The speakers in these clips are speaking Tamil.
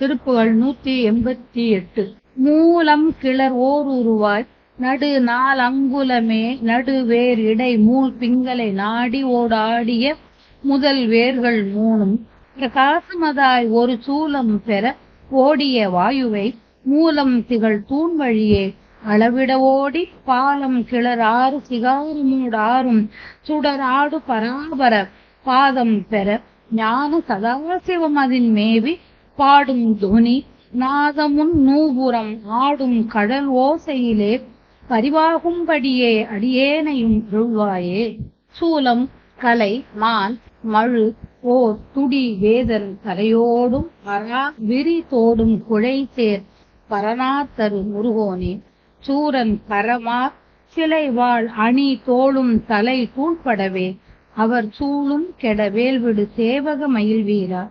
திருப்புகள் நூத்தி எண்பத்தி எட்டு. மூலம் கிளர் ஓர் உருவாய் நடு நாள் அங்குலமே நடு வேர் இடை மூல் பிங்களை நாடி ஓடாடிய முதல் வேர்கள் மூணும். பிரகாசமதாய் ஒரு சூலம் பெற ஓடிய வாயுவை மூலம் திகழ் தூண் வழியே அளவிட ஓடி பாலம் கிளறாறு சிகாறு மூடாரும் சுடராடு பராபர பாதம் பெற ஞான சதாசிவம் அதின் மேவி பாடும் துவனி நாதமுன் நூபுரம் ஆடும் கடல் ஓசையிலே பரிவாகும்படியே அடியேனையும் அருள்வாயே சூலம் கலை மான் மழு ஓர் துடி வேதர் தலையோடும் பரா விரி தோடும் குழை சேர் பரநாத்தரு முருகோனே. சூரன் பரமா சிலை வாழ் அணி தோளும் தலை தூள்படவே அவர் சூளும் கெட வேல்விடு சேவக மயில் வீரா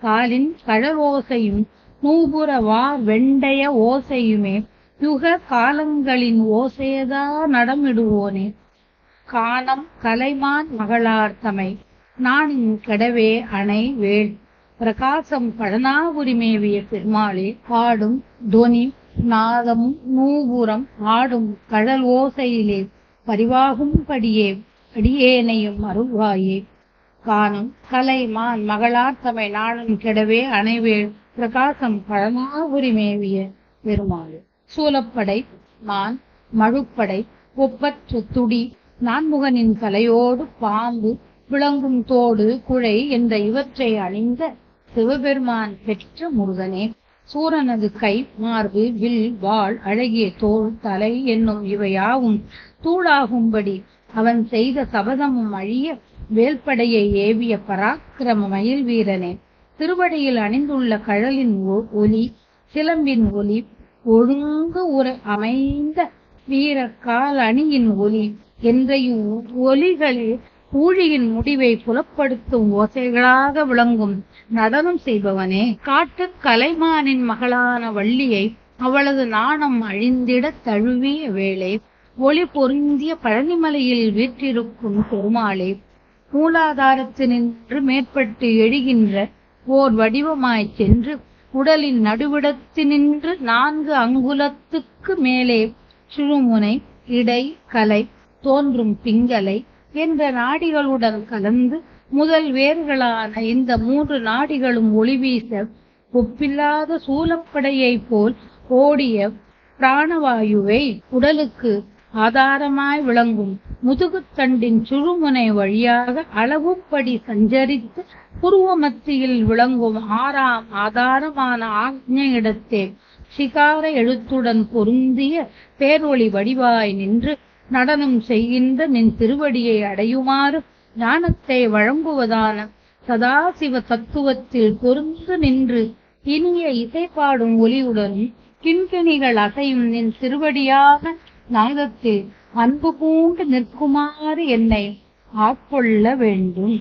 காலின் கழல் ஓசையும் நூபுர வா வெண்டைய ஓசையுமே யுக காலங்களின் ஓசையதா நடமிடுவோனே. காணம் கலைமான் மகளார் தமை நானின் கெடவே அணை வேள். பிரகாசம் பழனாபுரி மேவிய பெருமாளே பாடும் துவனி நாதமும் நூபுரம் ஆடும் கடல் ஓசையிலே பரிவாகும்படியே அடியேனையும் அருள்வாயே. காணும் கலை மான் மகளார் தமை நாளும் கெடவே அணைவேள் பிரகாசம் பழமாபுரி மேவிய பெருமாள். சூலப்படை மான் மழுப்படை ஒப்பற்ற துடி நான்முகனின் கலையோடு பாம்பு விளங்கும் தோடு குழை என்ற இவற்றை அணிந்த சிவபெருமான் பெற்ற முருகனே. சூரனது கை மார்பு வில் வாள் அழகிய தோல் தலை என்னும் இவையாவும் தூளாகும்படி அவன் செய்த சபதமும் அழிய வேல்படையை ஏவிய பராக்கிரம மயில் வீரனே திருவடியில் அணிந்துள்ள கழலின் ஒ- ஒலி சிலம்பின் ஒலி ஒழுங்கு ஒரு அமைந்த வீர கால் அணியின் ஒலி என்றையும் ஒலிகளே ஊழியின் முடிவை புலப்படுத்தும் ஓசைகளாக விளங்கும் நடனம் செய்பவனே காட்டு கலைமானின் மகளான வள்ளியை அவளது நாணம் அழிந்திடத் தழுவிய வேளை ஒளி பொருந்திய பழனிமலையில் வீற்றிருக்கும் பெருமாளே மூலாதாரத்தினின்று மேற்பட்டு எழுகின்ற ஓர் வடிவமாய்ச் சென்று உடலின் நடுவிடத்தினின்று நான்கு அங்குலத்துக்கு மேலே சுழுமுனை இடை கலை தோன்றும் பிங்கலை என்ற நாடிகளுடன் கலந்து முதல் வேர்களான இந்த மூன்று நாடிகளும் ஒளி வீச ஒப்பில்லாத சூலப்படையைப் போல் ஓடிய பிராணவாயுவை உடலுக்கு ஆதாரமாய் விளங்கும். முதுகுத்தண்டின் சுழுமுனை வழியாக அளவுப்படி சஞ்சரித்து புருவ மத்தியில் விளங்கும் ஆறாம் ஆதாரமான ஆக்ஞையிடத்தே சிகார எழுத்துடன் பொருந்திய பேரொளி வடிவாய் நின்று நடனம் செய்கின்ற நின் திருவடியை அடையுமாறு ஞானத்தை வழங்குவதான சதாசிவ தத்துவத்தில் பொருந்து நின்று இனிய இசைப்பாடும் ஒலியுடன் கிண்கிணிகள் அசையும் நின் திருவடியாக நாதத்தில் அன்பு பூண்டு நிற்குமாறு என்னை ஆட்கொள்ள வேண்டும்.